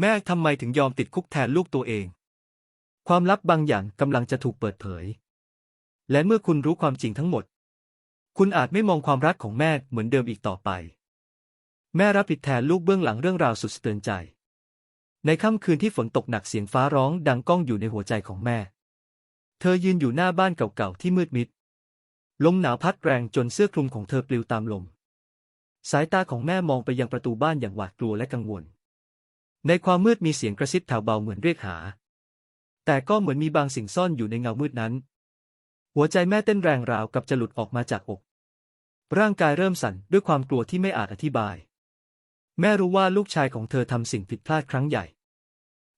แม่ทำไมถึงยอมติดคุกแทนลูกตัวเอง ความลับบางอย่างกำลังจะถูกเปิดเผย และเมื่อคุณรู้ความจริงทั้งหมด คุณอาจไม่มองความรักของแม่เหมือนเดิมอีกต่อไป แม่รับผิดแทนลูกเบื้องหลังเรื่องราวสุดสะเตือนใจ ในค่ำคืนที่ฝนตกหนักเสียงฟ้าร้องดังก้องอยู่ในหัวใจของแม่ เธอยืนอยู่หน้าบ้านเก่าๆที่มืดมิด ลมหนาวพัดแรงจนเสื้อคลุมของเธอปลิวตามลม สายตาของแม่มองไปยังประตูบ้านอย่างหวาดกลัวและกังวล ในความมืดมีเสียงกระซิบแผ่วเบาเหมือนเรียกหา แต่ก็เหมือนมีบางสิ่งซ่อนอยู่ในเงามืดนั้น หัวใจแม่เต้นแรงราวกับจะหลุดออกมาจากอก ร่างกายเริ่มสั่นด้วยความกลัวที่ไม่อาจอธิบาย แม่รู้ว่าลูกชายของเธอทำสิ่งผิดพลาดครั้งใหญ่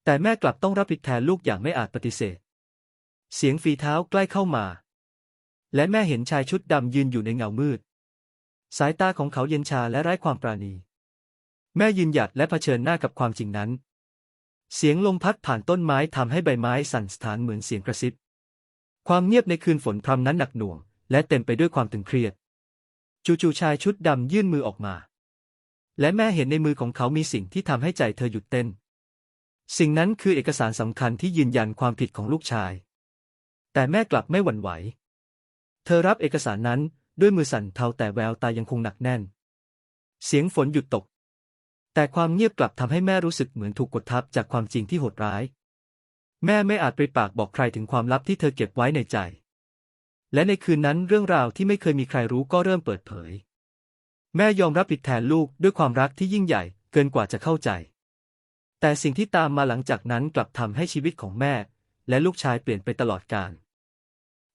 แต่แม่กลับต้องรับผิดแทนลูกอย่างไม่อาจปฏิเสธ เสียงฝีเท้าใกล้เข้ามา และแม่เห็นชายชุดดำยืนอยู่ในเงามืด สายตาของเขาเย็นชาและไร้ความปราณี แม่ยืนหยัดและเผชิญหน้ากับความจริงนั้น เสียงลมพัดผ่านต้นไม้ทำให้ใบไม้สั่นสะท้านเหมือนเสียงกระซิบ ความเงียบในคืนฝนพรำนั้นหนักหน่วง และเต็มไปด้วยความตึงเครียด จู่ๆชายชุดดำยื่นมือออกมา และแม่เห็นในมือของเขามีสิ่งที่ทำให้ใจเธอหยุดเต้น สิ่งนั้นคือเอกสารสำคัญที่ยืนยันความผิดของลูกชาย แต่แม่กลับไม่หวั่นไหว เธอรับเอกสารนั้นด้วยมือสั่นเทาแต่แววตายังคงหนักแน่น เสียงฝนหยุดตก แต่ความเงียบกลับทำให้แม่รู้สึกเหมือนถูกกดทับจากความจริงที่โหดร้าย แม่ไม่อาจปริปากบอกใครถึงความลับที่เธอเก็บไว้ในใจ และในคืนนั้นเรื่องราวที่ไม่เคยมีใครรู้ก็เริ่มเปิดเผย แม่ยอมรับผิดแทนลูกด้วยความรักที่ยิ่งใหญ่เกินกว่าจะเข้าใจ แต่สิ่งที่ตามมาหลังจากนั้นกลับทำให้ชีวิตของแม่ และลูกชายเปลี่ยนไปตลอดกาล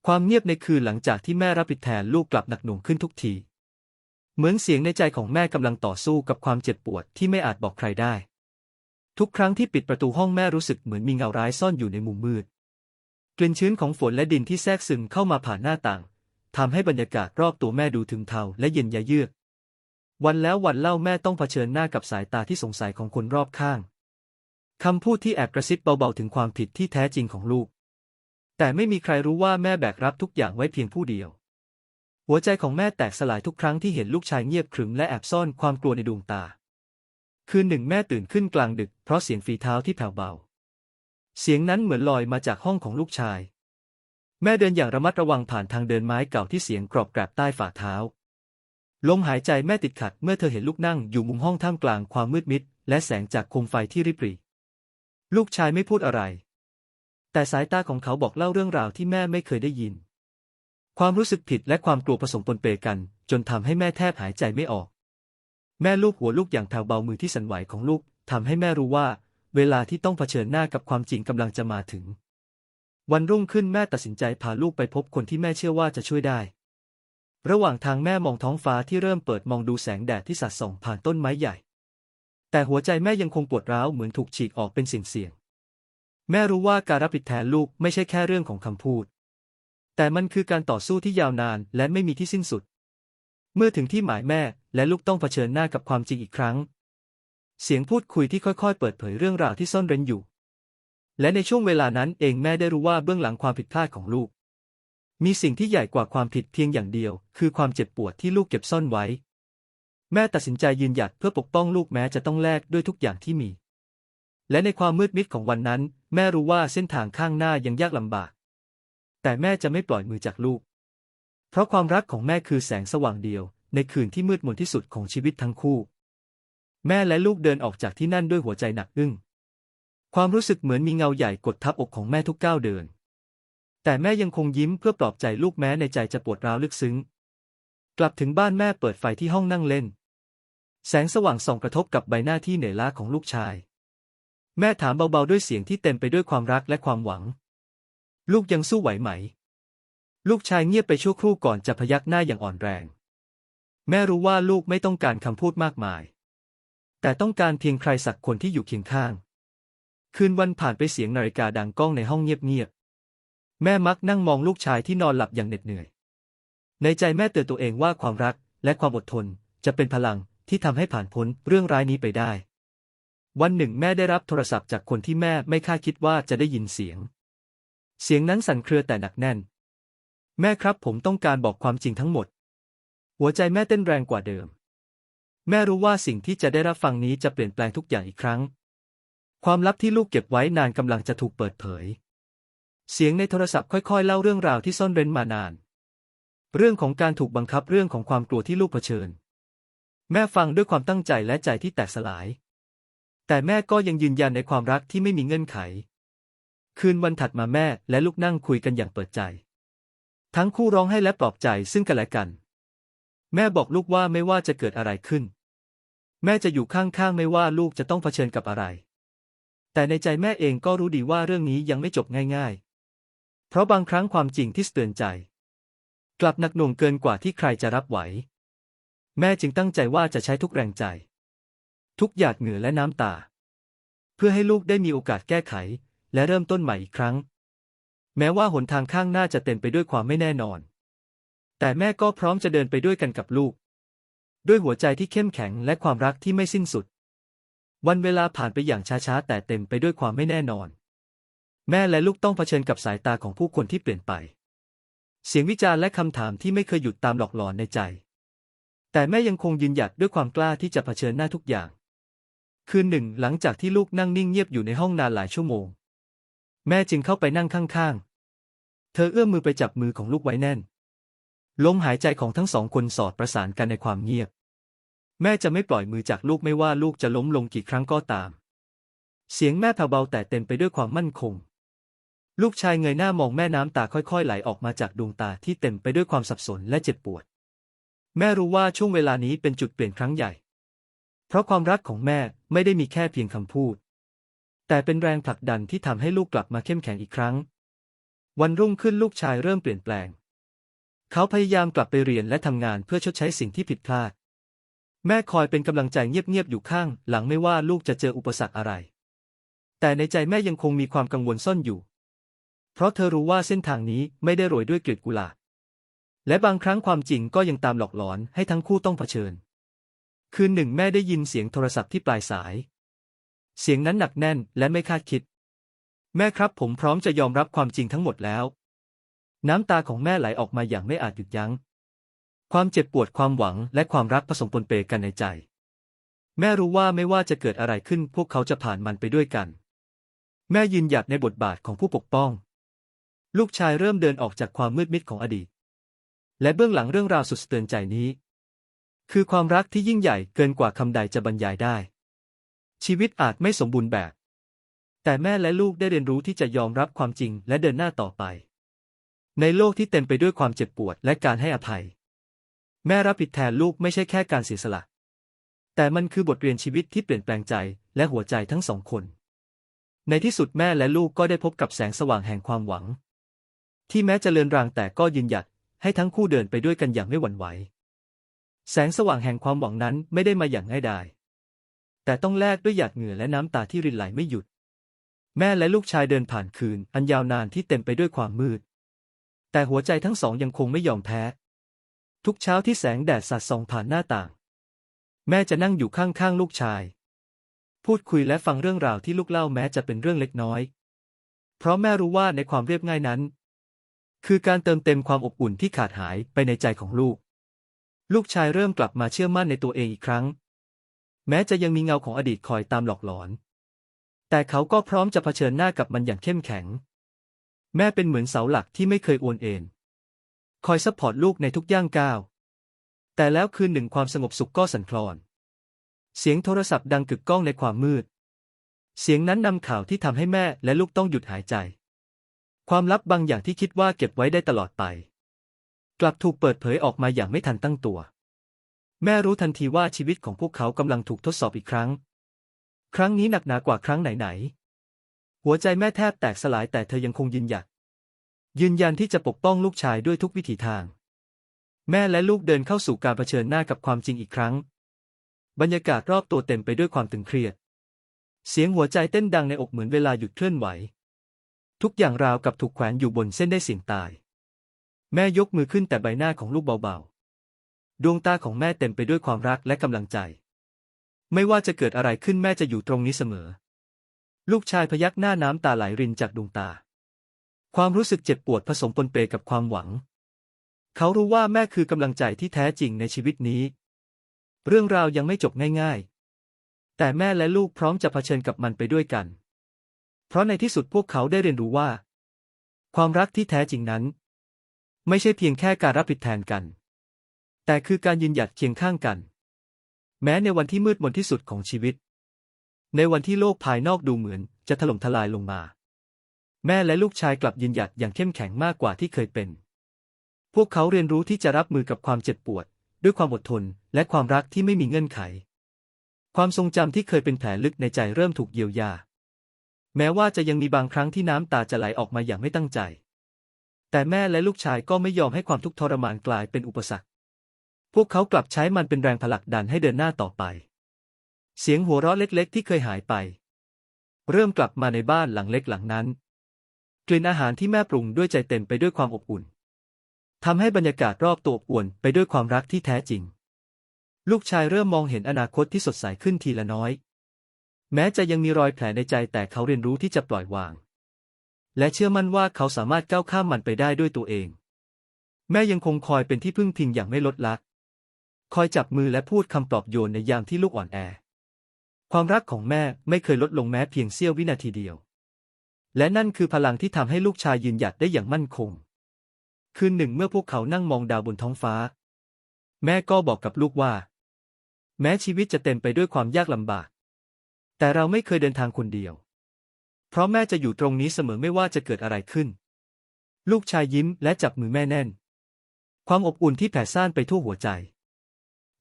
ความเงียบในคืนหลังจากที่แม่รับผิดแทนลูกกลับหนักหน่วงขึ้นทุกที เหมือนเสียงในใจของแม่กำลังต่อสู้กับความเจ็บปวดที่ไม่อาจบอกใครได้ ทุกครั้งที่ปิดประตูห้องแม่รู้สึกเหมือนมีเงาร้ายซ่อนอยู่ในมุมมืด กลิ่นชื้นของฝนและดินที่แทรกซึมเข้ามาผ่านหน้าต่างทำให้บรรยากาศรอบตัวแม่ดูถึงเทาและเย็นยะเยือก วันแล้ววันเล่าแม่ต้องเผชิญหน้ากับสายตาที่สงสัยของคนรอบข้างคำพูดที่แอบกระซิบเบาๆถึงความผิดที่แท้จริงของลูก แต่ไม่มีใครรู้ว่าแม่แบกรับทุกอย่างไว้เพียงผู้เดียว หัวใจของแม่แตกสลายทุกครั้งที่เห็นลูกชายเงียบขรึมและแอบซ่อนความกลัวในดวงตา คืนหนึ่งแม่ตื่นขึ้นกลางดึกเพราะเสียงฝีเท้าที่แผ่วเบา เสียงนั้นเหมือนลอยมาจากห้องของลูกชาย แม่เดินอย่างระมัดระวังผ่านทางเดินไม้เก่าที่เสียงกรอบแกรบใต้ฝ่าเท้า ลมหายใจแม่ติดขัดเมื่อเธอเห็นลูกนั่งอยู่มุมห้องท่ามกลางความมืดมิด และแสงจากโคมไฟที่ริบหรี่ลูกชายไม่พูดอะไร แต่สายตาของเขาบอกเล่าเรื่องราวที่แม่ไม่เคยได้ยิน ความรู้สึกผิดและความกลัวผสมปนเปกัน จนทำให้แม่แทบหายใจไม่ออก แม่ลูกหัวลูกอย่างแผ่วเบามือที่สั่นไหวของลูกทำให้แม่รู้ว่า เวลาที่ต้องเผชิญหน้ากับความจริงกำลังจะมาถึง วันรุ่งขึ้นแม่ตัดสินใจพาลูกไปพบคนที่แม่เชื่อว่าจะช่วยได้ ระหว่างทางแม่มองท้องฟ้าที่เริ่มเปิดมองดูแสงแดดที่สัดส่องผ่านต้นไม้ใหญ่ แต่หัวใจแม่ยังคงปวดร้าวเหมือนถูกฉีกออกเป็นสิ่งเสี่ยง แม่รู้ว่าการรับผิดแทนลูกไม่ใช่แค่เรื่องของคำพูด แต่มันคือการต่อสู้ที่ยาวนานและไม่มีที่สิ้นสุด เมื่อถึงที่หมายแม่และลูกต้องเผชิญหน้ากับความจริงอีกครั้ง เสียงพูดคุยที่ค่อยๆ เปิดเผยเรื่องราวที่ซ่อนเร้นอยู่ และในช่วงเวลานั้นเองแม่ได้รู้ว่าเบื้องหลังความผิดพลาดของลูก มีสิ่งที่ใหญ่กว่าความผิดเพียงอย่างเดียว คือความเจ็บปวดที่ลูกเก็บซ่อนไว้ แม่ตัดสินใจยืนหยัดเพื่อปกป้องลูกแม้จะต้องแลกด้วยทุกอย่างที่มี และในความมืดมิดของวันนั้น แม่รู้ว่าเส้นทางข้างหน้ายังยากลำบาก แต่แม่จะไม่ปล่อยมือจากลูก เพราะความรักของแม่คือแสงสว่างเดียว ในคืนที่มืดมนที่สุดของชีวิตทั้งคู่ แม่และลูกเดินออกจากที่นั่นด้วยหัวใจหนักอึ้ง ความรู้สึกเหมือนมีเงาใหญ่กดทับอกของแม่ทุกก้าวเดิน แต่แม่ยังคงยิ้มเพื่อปลอบใจลูกแม้ในใจจะปวดร้าวลึกซึ้ง กลับถึงบ้านแม่เปิดไฟที่ห้องนั่งเล่น แสงสว่างส่องกระทบกับใบหน้าที่เหนื่อยล้าของลูกชาย แม่ถามเบาๆด้วยเสียงที่เต็มไปด้วยความรักและความหวัง ลูกยังสู้ไหวไหม ลูกชายเงียบไปชั่วครู่ก่อนจะพยักหน้าอย่างอ่อนแรง แม่รู้ว่าลูกไม่ต้องการคำพูดมากมาย แต่ต้องการเพียงใครสักคนที่อยู่เคียงข้าง คืนวันผ่านไปเสียงนาฬิกาดังก้องในห้องเงียบๆ แม่มักนั่งมองลูกชายที่นอนหลับอย่างเหน็ดเหนื่อย ในใจแม่เตือนตัวเองว่าความรักและความอดทนจะเป็นพลังที่ทำให้ผ่านพ้นเรื่องร้ายนี้ไปได้ วันหนึ่งแม่ได้รับโทรศัพท์จากคนที่แม่ไม่คาดคิดว่าจะได้ยินเสียง เสียงนั้นสั่นเครือแต่หนักแน่น แม่ครับผมต้องการบอกความจริงทั้งหมด หัวใจแม่เต้นแรงกว่าเดิม แม่รู้ว่าสิ่งที่จะได้รับฟังนี้จะเปลี่ยนแปลงทุกอย่างอีกครั้ง ความลับที่ลูกเก็บไว้นานกำลังจะถูกเปิดเผย เสียงในโทรศัพท์ค่อยๆ เล่าเรื่องราวที่ซ่อนเร้นมานาน เรื่องของการถูกบังคับเรื่องของความกลัวที่ลูกเผชิญ แม่ฟังด้วยความตั้งใจและใจที่แตกสลาย แต่แม่ก็ยังยืนยันในความรักที่ไม่มีเงื่อนไข คืนวันถัดมาแม่และลูกนั่งคุยกันอย่างเปิดใจ ทั้งคู่ร้องไห้และปลอบใจซึ่งกันและกัน แม่บอกลูกว่าไม่ว่าจะเกิดอะไรขึ้น แม่จะอยู่ข้างๆไม่ว่าลูกจะต้องเผชิญกับอะไร แต่ในใจแม่เองก็รู้ดีว่าเรื่องนี้ยังไม่จบง่ายๆ เพราะบางครั้งความจริงที่เตือนใจ กลับหนักหน่วงเกินกว่าที่ใครจะรับไหว แม่จึงตั้งใจว่าจะใช้ทุกแรงใจ ทุกหยาดเหงื่อและน้ำตา เพื่อให้ลูกได้มีโอกาสแก้ไข และเริ่มต้นใหม่อีกครั้ง แม้ว่าหนทางข้างหน้าจะเต็มไปด้วยความไม่แน่นอน แต่แม่ก็พร้อมจะเดินไปด้วยกันกับลูก ด้วยหัวใจที่เข้มแข็งและความรักที่ไม่สิ้นสุด วันเวลาผ่านไปอย่างช้าๆแต่เต็มไปด้วยความไม่แน่นอน แม่และลูกต้องเผชิญกับสายตาของผู้คนที่เปลี่ยนไป เสียงวิจารณ์และคำถามที่ไม่เคยหยุดตามหลอกหลอนในใจ แต่แม่ยังคงยืนหยัดด้วยความกล้าที่จะเผชิญหน้าทุกอย่าง คืนหนึ่งหลังจากที่ลูกนั่งนิ่งเงียบอยู่ในห้องนานหลายชั่วโมง แม่จึงเข้าไปนั่งข้างๆ เธอเอื้อมมือไปจับมือของลูกไว้แน่น ลมหายใจของทั้งสองคนสอดประสานกันในความเงียบ แม่จะไม่ปล่อยมือจากลูกไม่ว่าลูกจะล้มลงกี่ครั้งก็ตาม เสียงแม่แผ่วเบาแต่เต็มไปด้วยความมั่นคง ลูกชายเงยหน้ามองแม่น้ำตาค่อยๆ ไหลออกมาจากดวงตาที่เต็มไปด้วยความสับสนและเจ็บปวด แม่รู้ว่าช่วงเวลานี้เป็นจุดเปลี่ยนครั้งใหญ่ เพราะความรักของแม่ไม่ได้มีแค่เพียงคำพูด แต่เป็นแรงผลักดันที่ทำให้ลูกกลับมาเข้มแข็งอีกครั้ง วันรุ่งขึ้นลูกชายเริ่มเปลี่ยนแปลง เขาพยายามกลับไปเรียนและทำงานเพื่อชดใช้สิ่งที่ผิดพลาด แม่คอยเป็นกำลังใจเงียบๆอยู่ข้าง หลังไม่ว่าลูกจะเจออุปสรรคอะไร แต่ในใจแม่ยังคงมีความกังวลซ่อนอยู่ เพราะเธอรู้ว่าเส้นทางนี้ไม่ได้โรยด้วยกลีบกุหลาบและบางครั้งความจริงก็ยังตามหลอกหลอนให้ทั้งคู่ต้องเผชิญ คืนหนึ่งแม่ได้ยินเสียงโทรศัพท์ที่ปลายสาย เสียงนั้นหนักแน่นและไม่คาดคิด แม่ครับผมพร้อมจะยอมรับความจริงทั้งหมดแล้ว น้ำตาของแม่ไหลออกมาอย่างไม่อาจหยุดยัง้ง ความเจ็บปวดความหวังและความรักผสมปนเปกันในใจ แม่รู้ว่าไม่ว่าจะเกิดอะไรขึ้นพวกเขาจะผ่านมันไปด้วยกัน แม่ยืนหยัดในบทบาทของผู้ปกป้อง ลูกชายเริ่มเดินออกจากความมืดมิดของอดีต และเบื้องหลังเรื่องราวสุดสะเตือนใจนี้ คือความรักที่ยิ่งใหญ่เกินกว่าคำใดจะบรรยายได้ ชีวิตอาจไม่สมบูรณ์แบบ แต่แม่และลูกได้เรียนรู้ที่จะยอมรับความจริงและเดินหน้าต่อไป ในโลกที่เต็มไปด้วยความเจ็บปวดและการให้อภัย แม่รับผิดแทนลูกไม่ใช่แค่การเสียสละ แต่มันคือบทเรียนชีวิตที่เปลี่ยนแปลงใจและหัวใจทั้งสองคน ในที่สุดแม่และลูกก็ได้พบกับแสงสว่างแห่งความหวัง ที่แม้จะเลือนรางแต่ก็ยืนหยัดให้ทั้งคู่เดินไปด้วยกันอย่างไม่หวั่นไหว แสงสว่างแห่งความหวังนั้นไม่ได้มาอย่างง่ายดาย แต่ต้องแลกด้วยหยาดเหงื่อและน้ำตาที่รินไหลไม่หยุด แม่และลูกชายเดินผ่านคืน อันยาวนานที่เต็มไปด้วยความมืด แต่หัวใจทั้งสองยังคงไม่ยอมแพ้ ทุกเช้าที่แสงแดดสาดส่องผ่านหน้าต่าง แม่จะนั่งอยู่ข้างๆลูกชาย พูดคุยและฟังเรื่องราวที่ลูกเล่าแม้จะเป็นเรื่องเล็กน้อย เพราะแม่รู้ว่าในความเรียบง่ายนั้น คือการเติมเต็มความอบอุ่นที่ขาดหายไปในใจของลูก ลูกชายเริ่มกลับมาเชื่อมั่นในตัวเองอีกครั้ง แม้จะยังมีเงาของอดีตคอยตามหลอกหลอน แต่เขาก็พร้อมจะเผชิญหน้ากับมันอย่างเข้มแข็ง แม่เป็นเหมือนเสาหลักที่ไม่เคยโอนเอ็นคอยซัพพอร์ตลูกในทุกย่างก้าว แต่แล้วคืนหนึ่งความสงบสุขก็สั่นคลอน เสียงโทรศัพท์ดังกึกก้องในความมืด เสียงนั้นนำข่าวที่ทำให้แม่และลูกต้องหยุดหายใจ ความลับบางอย่างที่คิดว่าเก็บไว้ได้ตลอดไป กลับถูกเปิดเผยออกมาอย่างไม่ทันตั้งตัว แม่รู้ทันทีว่าชีวิตของพวกเขากำลังถูกทดสอบอีกครั้ง ครั้งนี้หนักหนากว่าครั้งไหนๆ หัวใจแม่แทบแตกสลายแต่เธอยังคงยืนหยัด ยืนยันที่จะปกป้องลูกชายด้วยทุกวิถีทาง แม่และลูกเดินเข้าสู่การเผชิญหน้ากับความจริงอีกครั้ง บรรยากาศรอบตัวเต็มไปด้วยความตึงเครียด เสียงหัวใจเต้นดังในอกเหมือนเวลาหยุดเคลื่อนไหว ทุกอย่างราวกับถูกแขวนอยู่บนเส้นได้เสียงตาย แม่ยกมือขึ้นแต่ใบหน้าของลูกเบาๆ ดวงตาของแม่เต็มไปด้วยความรักและกำลังใจ ไม่ว่าจะเกิดอะไรขึ้นแม่จะอยู่ตรงนี้เสมอ ลูกชายพยักหน้าน้ำตาไหลรินจากดวงตา ความรู้สึกเจ็บปวดผสมปนเปกับความหวัง เขารู้ว่าแม่คือกำลังใจที่แท้จริงในชีวิตนี้ เรื่องราวยังไม่จบง่ายๆ แต่แม่และลูกพร้อมจะเผชิญกับมันไปด้วยกัน เพราะในที่สุดพวกเขาได้เรียนรู้ว่า ความรักที่แท้จริงนั้น ไม่ใช่เพียงแค่การรับผิดแทนกัน แต่คือการยืนหยัดเคียงข้างกัน แม้ในวันที่มืดมนที่สุดของชีวิต ในวันที่โลกภายนอกดูเหมือนจะถล่มทลายลงมา แม่และลูกชายกลับยืนหยัดอย่างเข้มแข็งมากกว่าที่เคยเป็น พวกเขาเรียนรู้ที่จะรับมือกับความเจ็บปวด ด้วยความอดทนและความรักที่ไม่มีเงื่อนไข ความทรงจำที่เคยเป็นแผลลึกในใจเริ่มถูกเยียวยา แม้ว่าจะยังมีบางครั้งที่น้ำตาจะไหลออกมาอย่างไม่ตั้งใจ แต่แม่และลูกชายก็ไม่ยอมให้ความทุกข์ทรมานกลายเป็นอุปสรรค พวกเขากลับใช้มันเป็นแรงผลักดันให้เดินหน้าต่อไป เสียงหัวเราะเล็กๆ ที่เคยหายไป เริ่มกลับมาในบ้านหลังเล็กหลังนั้น กลิ่นอาหารที่แม่ปรุงด้วยใจเต็มไปด้วยความอบอุ่นทำให้บรรยากาศรอบตัวอบอวนไปด้วยความรักที่แท้จริง ลูกชายเริ่มมองเห็นอนาคตที่สดใสขึ้นทีละน้อย แม้จะยังมีรอยแผลในใจแต่เขาเรียนรู้ที่จะปล่อยวาง และเชื่อมั่นว่าเขาสามารถก้าวข้ามมันไปได้ด้วยตัวเอง แม่ยังคงคอยเป็นที่พึ่งพิงอย่างไม่ลดละ คอยจับมือและพูดคำปลอบโยนในยามที่ลูกอ่อนแอ ความรักของแม่ไม่เคยลดลงแม้เพียงเสี้ยววินาทีเดียว และนั่นคือพลังที่ทำให้ลูกชายยืนหยัดได้อย่างมั่นคง คืนหนึ่งเมื่อพวกเขานั่งมองดาวบนท้องฟ้า แม่ก็บอกกับลูกว่า แม้ชีวิตจะเต็มไปด้วยความยากลำบาก แต่เราไม่เคยเดินทางคนเดียว เพราะแม่จะอยู่ตรงนี้เสมอไม่ว่าจะเกิดอะไรขึ้น ลูกชายยิ้มและจับมือแม่แน่น ความอบอุ่นที่แผ่ซ่านไปทั่วหัวใจ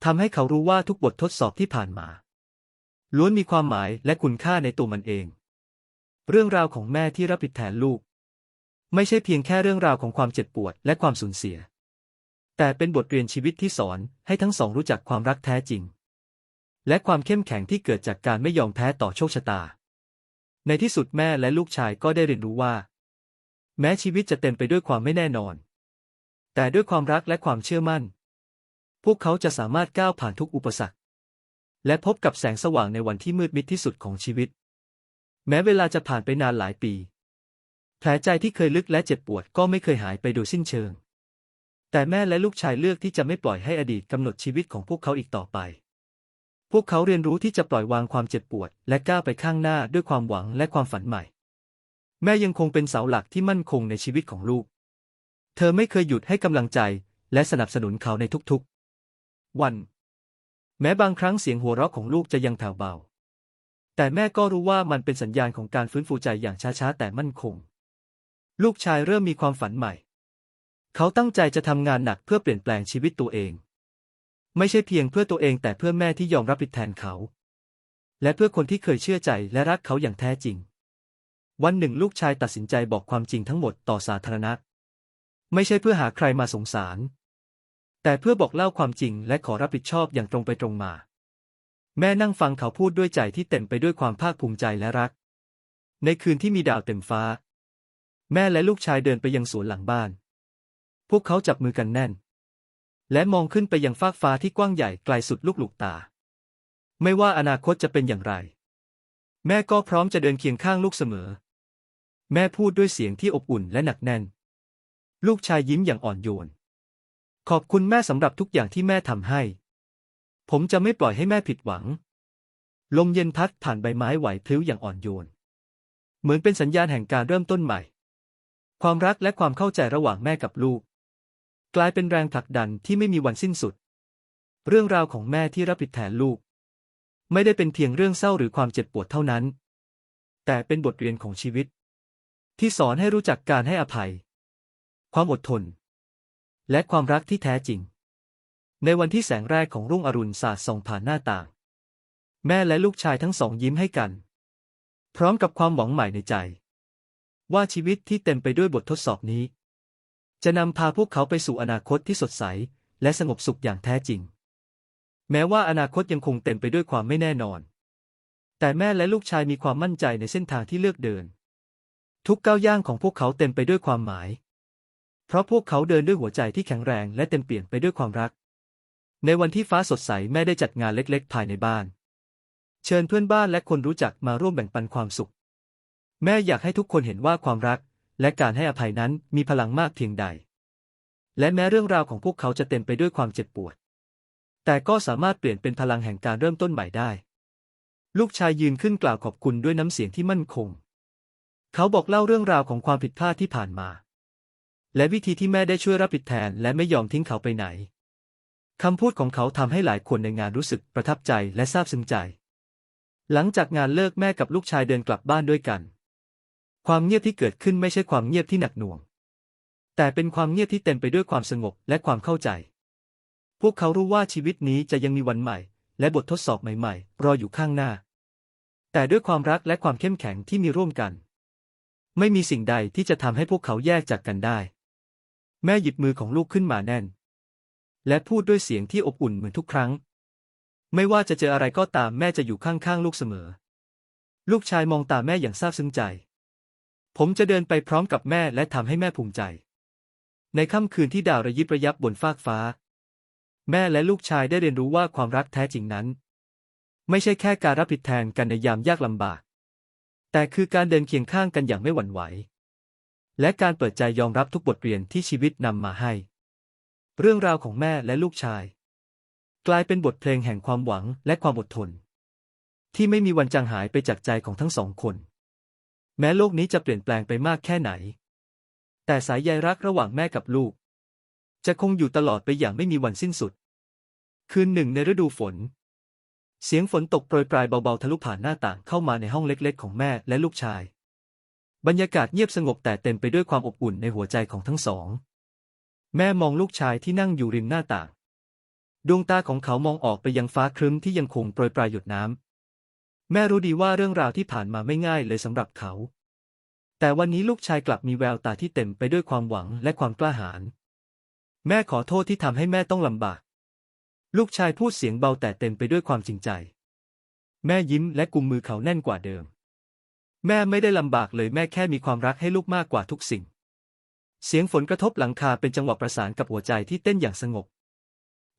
ทำให้เขารู้ว่าทุกบททดสอบที่ผ่านมา ล้วนมีความหมายและคุณค่าในตัวมันเอง เรื่องราวของแม่ที่รับผิดแทนลูก ไม่ใช่เพียงแค่เรื่องราวของความเจ็บปวดและความสูญเสีย แต่เป็นบทเรียนชีวิตที่สอนให้ทั้งสองรู้จักความรักแท้จริง และความเข้มแข็งที่เกิดจากการไม่ยอมแพ้ต่อโชคชะตา ในที่สุดแม่และลูกชายก็ได้เรียนรู้ว่า แม้ชีวิตจะเต็มไปด้วยความไม่แน่นอน แต่ด้วยความรักและความเชื่อมั่น พวกเขาจะสามารถก้าวผ่านทุกอุปสรรค และพบกับแสงสว่างในวันที่มืดมิดที่สุดของชีวิต แม้เวลาจะผ่านไปนานหลายปี แผลใจที่เคยลึกและเจ็บปวดก็ไม่เคยหายไปโดยสิ้นเชิง แต่แม่และลูกชายเลือกที่จะไม่ปล่อยให้อดีตกำหนดชีวิตของพวกเขาอีกต่อไป พวกเขาเรียนรู้ที่จะปล่อยวางความเจ็บปวด และก้าวไปข้างหน้าด้วยความหวังและความฝันใหม่ แม่ยังคงเป็นเสาหลักที่มั่นคงในชีวิตของลูก เธอไม่เคยหยุดให้กำลังใจและสนับสนุนเขาในทุก วัน แม้บางครั้งเสียงหัวเราะของลูกจะยังแผ่วเบา แต่แม่ก็รู้ว่ามันเป็นสัญญาณของการฟื้นฟูใจอย่างช้าๆแต่มั่นคง ลูกชายเริ่มมีความฝันใหม่ เขาตั้งใจจะทำงานหนักเพื่อเปลี่ยนแปลงชีวิตตัวเอง ไม่ใช่เพียงเพื่อตัวเองแต่เพื่อแม่ที่ยอมรับผิดแทนเขา และเพื่อคนที่เคยเชื่อใจและรักเขาอย่างแท้จริง วันหนึ่งลูกชายตัดสินใจบอกความจริงทั้งหมดต่อสาธารณะ ไม่ใช่เพื่อหาใครมาสงสาร แต่เพื่อบอกเล่าความจริงและขอรับผิดชอบอย่างตรงไปตรงมา แม่นั่งฟังเขาพูดด้วยใจที่เต็มไปด้วยความภาคภูมิใจและรัก ในคืนที่มีดาวเต็มฟ้า แม่และลูกชายเดินไปยังสวนหลังบ้าน พวกเขาจับมือกันแน่น และมองขึ้นไปยังฟากฟ้าที่กว้างใหญ่ไกลสุดลูกหลูกตา ไม่ว่าอนาคตจะเป็นอย่างไร แม่ก็พร้อมจะเดินเคียงข้างลูกเสมอ แม่พูดด้วยเสียงที่อบอุ่นและหนักแน่น ลูกชายยิ้มอย่างอ่อนโยน ขอบคุณแม่สำหรับทุกอย่างที่แม่ทำให้ ผมจะไม่ปล่อยให้แม่ผิดหวัง ลมเย็นพัดผ่านใบไม้ไหวพลิ้วอย่างอ่อนโยน เหมือนเป็นสัญญาณแห่งการเริ่มต้นใหม่ ความรักและความเข้าใจระหว่างแม่กับลูก กลายเป็นแรงผลักดันที่ไม่มีวันสิ้นสุด เรื่องราวของแม่ที่รับผิดแทนลูก ไม่ได้เป็นเพียงเรื่องเศร้าหรือความเจ็บปวดเท่านั้น แต่เป็นบทเรียนของชีวิต ที่สอนให้รู้จักการให้อภัย ความอดทน และความรักที่แท้จริง ในวันที่แสงแรกของรุ่งอรุณสาดส่องผ่านหน้าต่าง แม่และลูกชายทั้งสองยิ้มให้กัน พร้อมกับความหวังใหม่ในใจ ว่าชีวิตที่เต็มไปด้วยบททดสอบนี้ จะนำพาพวกเขาไปสู่อนาคตที่สดใส และสงบสุขอย่างแท้จริง แม้ว่าอนาคตยังคงเต็มไปด้วยความไม่แน่นอน แต่แม่และลูกชายมีความมั่นใจในเส้นทางที่เลือกเดิน ทุกก้าวย่างของพวกเขาเต็มไปด้วยความหมาย เพราะพวกเขาเดินด้วยหัวใจที่แข็งแรงและเต็มเปี่ยมไปด้วยความรัก ในวันที่ฟ้าสดใสแม่ได้จัดงานเล็กๆ ภายในบ้าน เชิญเพื่อนบ้านและคนรู้จักมาร่วมแบ่งปันความสุข แม่อยากให้ทุกคนเห็นว่าความรัก และการให้อภัยนั้นมีพลังมากเพียงใด และแม้เรื่องราวของพวกเขาจะเต็มไปด้วยความเจ็บปวด แต่ก็สามารถเปลี่ยนเป็นพลังแห่งการเริ่มต้นใหม่ได้ ลูกชายยืนขึ้นกล่าวขอบคุณด้วยน้ำเสียงที่มั่นคง เขาบอกเล่าเรื่องราวของความผิดพลาดที่ผ่านมา และวิธีที่แม่ได้ช่วยรับผิดแทนและไม่ยอมทิ้งเขาไปไหน คำพูดของเขาทำให้หลายคนในงานรู้สึกประทับใจและซาบซึ้งใจ หลังจากงานเลิกแม่กับลูกชายเดินกลับบ้านด้วยกัน ความเงียบที่เกิดขึ้นไม่ใช่ความเงียบที่หนักหน่วง แต่เป็นความเงียบที่เต็มไปด้วยความสงบและความเข้าใจ พวกเขารู้ว่าชีวิตนี้จะยังมีวันใหม่ และบททดสอบใหม่ๆ รออยู่ข้างหน้า แต่ด้วยความรักและความเข้มแข็งที่มีร่วมกัน ไม่มีสิ่งใดที่จะทำให้พวกเขาแยกจากกันได้ แม่หยิบมือของลูกขึ้นมาแน่น และพูดด้วยเสียงที่อบอุ่นเหมือนทุกครั้ง ไม่ว่าจะเจออะไรก็ตามแม่จะอยู่ข้างๆลูกเสมอ ลูกชายมองตาแม่อย่างซาบซึ้งใจ ผมจะเดินไปพร้อมกับแม่และทำให้แม่ภูมิใจ ในค่ำคืนที่ดาวระยิบระยับบนฟากฟ้า แม่และลูกชายได้เรียนรู้ว่าความรักแท้จริงนั้น ไม่ใช่แค่การรับผิดแทนกันในยามยากลำบาก แต่คือการเดินเคียงข้างกันอย่างไม่หวั่นไหว และการเปิดใจยอมรับทุกบทเรียนที่ชีวิตนำมาให้ เรื่องราวของแม่และลูกชาย กลายเป็นบทเพลงแห่งความหวังและความอดทน ที่ไม่มีวันจางหายไปจากใจของทั้งสองคน แม้โลกนี้จะเปลี่ยนแปลงไปมากแค่ไหน แต่สายใยรักระหว่างแม่กับลูก จะคงอยู่ตลอดไปอย่างไม่มีวันสิ้นสุด คืนหนึ่งในฤดูฝน เสียงฝนตกโปรยปลายเบาๆทะลุผ่านหน้าต่างเข้ามาในห้องเล็กๆ ของแม่และลูกชาย บรรยากาศเงียบสงบแต่เต็มไปด้วยความอบอุ่นในหัวใจของทั้งสอง แม่มองลูกชายที่นั่งอยู่ริมหน้าต่าง ดวงตาของเขามองออกไปยังฟ้าครึ้มที่ยังคงโปรยปลายหยดน้ำ แม่รู้ดีว่าเรื่องราวที่ผ่านมาไม่ง่ายเลยสำหรับเขา แต่วันนี้ลูกชายกลับมีแววตาที่เต็มไปด้วยความหวังและความกล้าหาญ แม่ขอโทษที่ทำให้แม่ต้องลำบาก ลูกชายพูดเสียงเบาแต่เต็มไปด้วยความจริงใจ แม่ยิ้มและกุมมือเขาแน่นกว่าเดิม แม่ไม่ได้ลำบากเลยแม่แค่มีความรักให้ลูกมากกว่าทุกสิ่ง เสียงฝนกระทบหลังคาเป็นจังหวะประสานกับหัวใจที่เต้นอย่างสงบ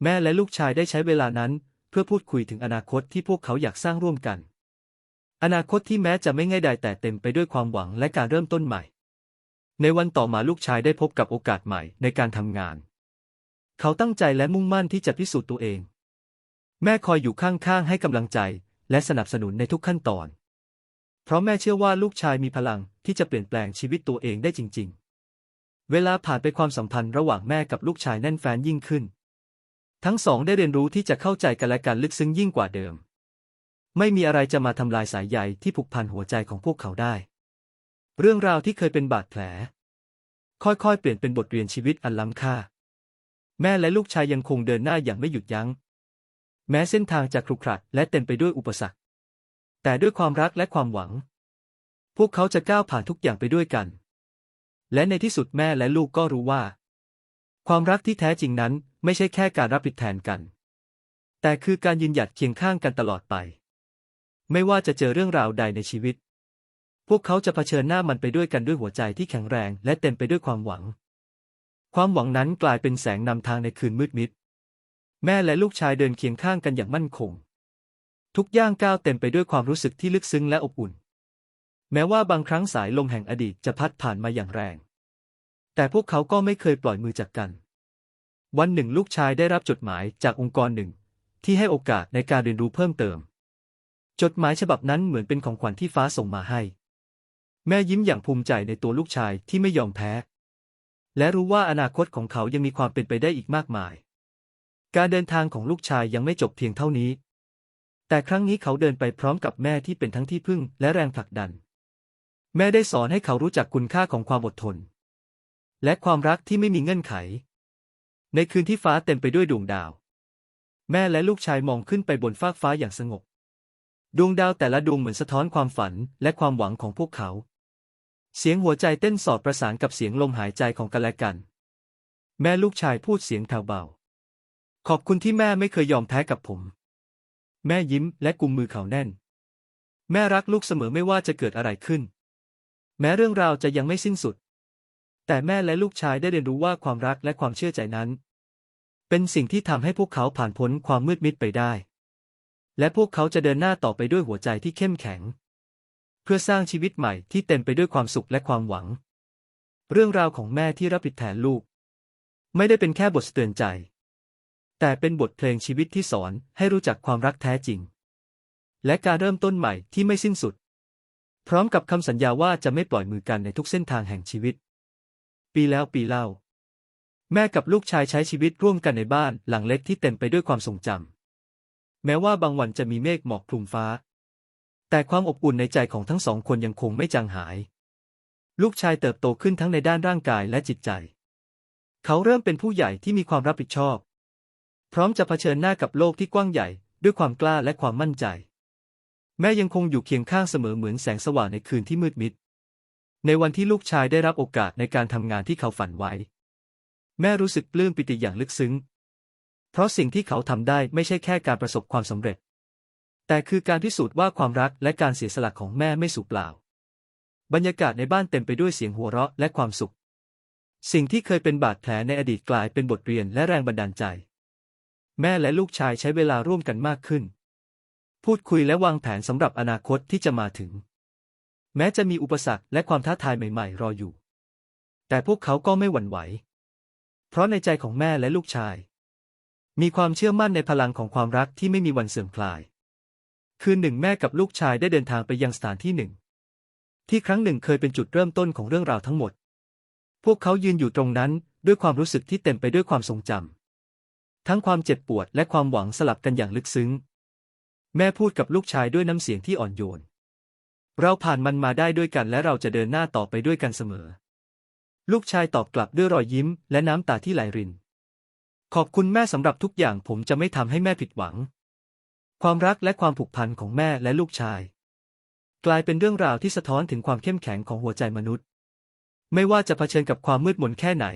แม่และลูกชายได้ใช้เวลานั้น เพื่อพูดคุยถึงอนาคตที่พวกเขาอยากสร้างร่วมกัน อนาคตที่แม้จะไม่ง่ายดายแต่เต็มไปด้วยความหวังและการเริ่มต้นใหม่ ในวันต่อมาลูกชายได้พบกับโอกาสใหม่ในการทำงาน เขาตั้งใจและมุ่งมั่นที่จะพิสูจน์ตัวเอง แม่คอยอยู่ข้างๆให้กำลังใจ และสนับสนุนในทุกขั้นตอน เพราะแม่เชื่อว่าลูกชายมีพลังที่จะเปลี่ยนแปลงชีวิตตัวเองได้จริง ๆ เวลาผ่านไปความสัมพันธ์ระหว่างแม่กับลูกชายแน่นแฟ้นยิ่งขึ้น ทั้งสองได้เรียนรู้ที่จะเข้าใจกันและกันลึกซึ้งยิ่งกว่าเดิม ไม่มีอะไรจะมาทำลายสายใยที่ผูกพันหัวใจของพวกเขาได้ เรื่องราวที่เคยเป็นบาดแผล ค่อยๆ เปลี่ยนเป็นบทเรียนชีวิตอันล้ำค่า แม่และลูกชายยังคงเดินหน้าอย่างไม่หยุดยัง้ง แม้เส้นทางจะครุขระและเต็มไปด้วยอุปสรรค แต่ด้วยความรักและความหวัง พวกเขาจะก้าวผ่านทุกอย่างไปด้วยกัน และในที่สุดแม่และลูกก็รู้ว่า ความรักที่แท้จริงนั้นไม่ใช่แค่การรับผิดแทนกัน แต่คือการยืนหยัดเคียงข้างกันตลอดไป ไม่ว่าจะเจอเรื่องราวใดในชีวิต พวกเขาจะเผชิญหน้ามันไปด้วยกันด้วยหัวใจที่แข็งแรงและเต็มไปด้วยความหวัง ความหวังนั้นกลายเป็นแสงนำทางในคืนมืดมิด แม่และลูกชายเดินเคียงข้างกันอย่างมั่นคง ทุกย่างก้าวเต็มไปด้วยความรู้สึกที่ลึกซึ้งและอบอุ่น แม้ว่าบางครั้งสายลมแห่งอดีตจะพัดผ่านมาอย่างแรง แต่พวกเขาก็ไม่เคยปล่อยมือจากกัน วันหนึ่งลูกชายได้รับจดหมายจากองค์กรหนึ่ง ที่ให้โอกาสในการเรียนรู้เพิ่มเติม จดหมายฉบับนั้นเหมือนเป็นของขวัญที่ฟ้าส่งมาให้ แม่ยิ้มอย่างภูมิใจในตัวลูกชายที่ไม่ยอมแพ้ และรู้ว่าอนาคตของเขายังมีความเป็นไปได้อีกมากมาย การเดินทางของลูกชายยังไม่จบเพียงเท่านี้ แต่ครั้งนี้เขาเดินไปพร้อมกับแม่ที่เป็นทั้งที่พึ่งและแรงผลักดัน แม่ได้สอนให้เขารู้จักคุณค่าของความอดทน และความรักที่ไม่มีเงื่อนไข ในคืนที่ฟ้าเต็มไปด้วยดวงดาว แม่และลูกชายมองขึ้นไปบนฟากฟ้าอย่างสงบ ดวงดาวแต่ละดวงเหมือนสะท้อนความฝันและความหวังของพวกเขา เสียงหัวใจเต้นสอดประสานกับเสียงลมหายใจของกันและกัน แม่ลูกชายพูดเสียงแผ่วเบา ขอบคุณที่แม่ไม่เคยยอมแพ้กับผม แม่ยิ้มและกุมมือเขาแน่น แม่รักลูกเสมอไม่ว่าจะเกิดอะไรขึ้น แม้เรื่องราวจะยังไม่สิ้นสุด แต่แม่และลูกชายได้เรียนรู้ว่าความรักและความเชื่อใจนั้น เป็นสิ่งที่ทำให้พวกเขาผ่านพ้นความมืดมิดไปได้ และพวกเขาจะเดินหน้าต่อไปด้วยหัวใจที่เข้มแข็ง เพื่อสร้างชีวิตใหม่ที่เต็มไปด้วยความสุขและความหวัง เรื่องราวของแม่ที่รับผิดแทนลูก ไม่ได้เป็นแค่บทเตือนใจ แต่เป็นบทเพลงชีวิตที่สอนให้รู้จักความรักแท้จริง และการเริ่มต้นใหม่ที่ไม่สิ้นสุด พร้อมกับคำสัญญาว่าจะไม่ปล่อยมือกันในทุกเส้นทางแห่งชีวิต ปีแล้วปีเล่า แม่กับลูกชายใช้ชีวิตร่วมกันในบ้านหลังเล็กที่เต็มไปด้วยความทรงจำแม้ว่าบางวันจะมีเมฆหมอกคลุมฟ้า แต่ความอบอุ่นในใจของทั้งสองคนยังคงไม่จางหาย ลูกชายเติบโตขึ้นทั้งในด้านร่างกายและจิตใจ เขาเริ่มเป็นผู้ใหญ่ที่มีความรับผิดชอบ พร้อมจะเผชิญหน้ากับโลกที่กว้างใหญ่ ด้วยความกล้าและความมั่นใจ แม่ยังคงอยู่เคียงข้างเสมอเหมือนแสงสว่างในคืนที่มืดมิด ในวันที่ลูกชายได้รับโอกาสในการทำงานที่เขาฝันไว้ แม่รู้สึกปลื้มปิติอย่างลึกซึ้ง เพราะสิ่งที่เขาทำได้ไม่ใช่แค่การประสบความสำเร็จ แต่คือการพิสูจน์ว่าความรักและการเสียสละของแม่ไม่สูญเปล่า บรรยากาศในบ้านเต็มไปด้วยเสียงหัวเราะและความสุข สิ่งที่เคยเป็นบาดแผลในอดีตกลายเป็นบทเรียนและแรงบันดาลใจ แม่และลูกชายใช้เวลาร่วมกันมากขึ้น พูดคุยและวางแผนสำหรับอนาคตที่จะมาถึง แม้จะมีอุปสรรคและความท้าทายใหม่ ๆ รออยู่ แต่พวกเขาก็ไม่หวั่นไหว เพราะในใจของแม่และลูกชาย มีความเชื่อมั่นในพลังของความรักที่ไม่มีวันเสื่อมคลาย คืนหนึ่งแม่กับลูกชายได้เดินทางไปยังสถานที่หนึ่ง ที่ครั้งหนึ่งเคยเป็นจุดเริ่มต้นของเรื่องราวทั้งหมด พวกเขายืนอยู่ตรงนั้นด้วยความรู้สึกที่เต็มไปด้วยความทรงจำ ทั้งความเจ็บปวดและความหวังสลับกันอย่างลึกซึ้ง แม่พูดกับลูกชายด้วยน้ำเสียงที่อ่อนโยน เราผ่านมันมาได้ด้วยกันและเราจะเดินหน้าต่อไปด้วยกันเสมอ ลูกชายตอบกลับด้วยรอยยิ้มและน้ำตาที่ไหลริน ขอบคุณแม่สำหรับทุกอย่างผมจะไม่ทำให้แม่ผิดหวัง ความรักและความผูกพันของแม่และลูกชาย กลายเป็นเรื่องราวที่สะท้อนถึงความเข้มแข็งของหัวใจมนุษย์ ไม่ว่าจะเผชิญกับความมืดมนแค่ไหน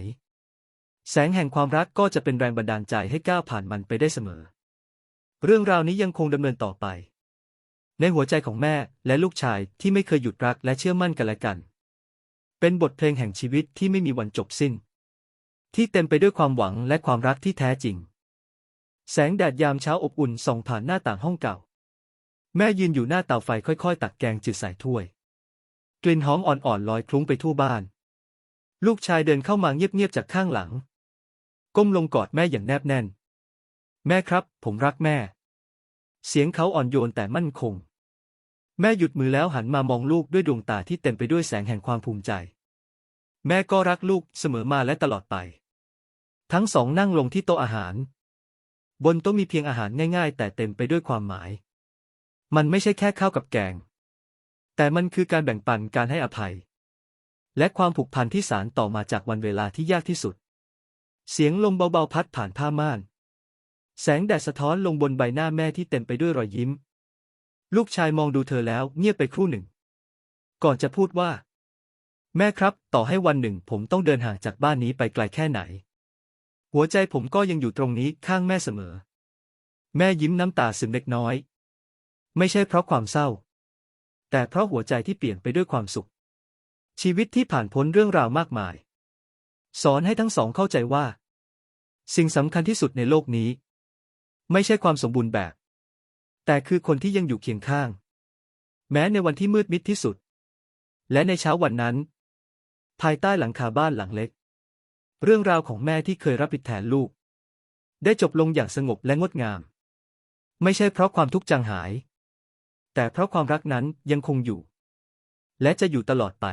แสงแห่งความรักก็จะเป็นแรงบันดาลใจให้ก้าวผ่านมันไปได้เสมอ เรื่องราวนี้ยังคงดำเนินต่อไป ในหัวใจของแม่และลูกชายที่ไม่เคยหยุดรักและเชื่อมั่นกันและกัน เป็นบทเพลงแห่งชีวิตที่ไม่มีวันจบสิ้น ที่เต็มไปด้วยความหวังและความรักที่แท้จริง แสงแดดยามเช้าอบอุ่นส่องผ่านหน้าต่างห้องเก่า แม่ยืนอยู่หน้าเตาไฟค่อยๆ ตักแกงจืดใส่ถ้วย กลิ่นหอมอ่อนๆลอยคลุ้งไปทั่วบ้าน ลูกชายเดินเข้ามาเงียบๆจากข้างหลัง ก้มลงกอดแม่อย่างแนบแน่น แม่ครับ ผมรักแม่ เสียงเขาอ่อนโยนแต่มั่นคง แม่หยุดมือแล้วหันมามองลูกด้วยดวงตาที่เต็มไปด้วยแสงแห่งความภูมิใจ แม่ก็รักลูกเสมอมาและตลอดไป ทั้งสองนั่งลงที่โต๊ะอาหาร บนโต๊ะมีเพียงอาหารง่าย ๆ แต่เต็มไปด้วยความหมาย มันไม่ใช่แค่ข้าวกับแกง แต่มันคือการแบ่งปันการให้อภัย และความผูกพันที่สารต่อมาจากวันเวลาที่ยากที่สุด เสียงลมเบาๆพัดผ่านผ้าม่าน แสงแดดสะท้อนลงบนใบหน้าแม่ที่เต็มไปด้วยรอยยิ้ม ลูกชายมองดูเธอแล้วเงียบไปครู่หนึ่ง ก่อนจะพูดว่า แม่ครับ ต่อให้วันหนึ่งผมต้องเดินห่างจากบ้านนี้ไปไกลแค่ไหน หัวใจผมก็ยังอยู่ตรงนี้ข้างแม่เสมอ แม่ยิ้มน้ำตาซึมเล็กน้อย ไม่ใช่เพราะความเศร้า แต่เพราะหัวใจที่เปลี่ยนไปด้วยความสุข ชีวิตที่ผ่านพ้นเรื่องราวมากมาย สอนให้ทั้งสองเข้าใจว่า สิ่งสำคัญที่สุดในโลกนี้ ไม่ใช่ความสมบูรณ์แบบ แต่คือคนที่ยังอยู่เคียงข้าง แม้ในวันที่มืดมิดที่สุด และในเช้าวันนั้น ภายใต้หลังคาบ้านหลังเล็ก เรื่องราวของแม่ที่เคยรับผิดแทนลูก ได้จบลงอย่างสงบและงดงาม ไม่ใช่เพราะความทุกข์จางหาย แต่เพราะความรักนั้นยังคงอยู่ และจะอยู่ตลอดไป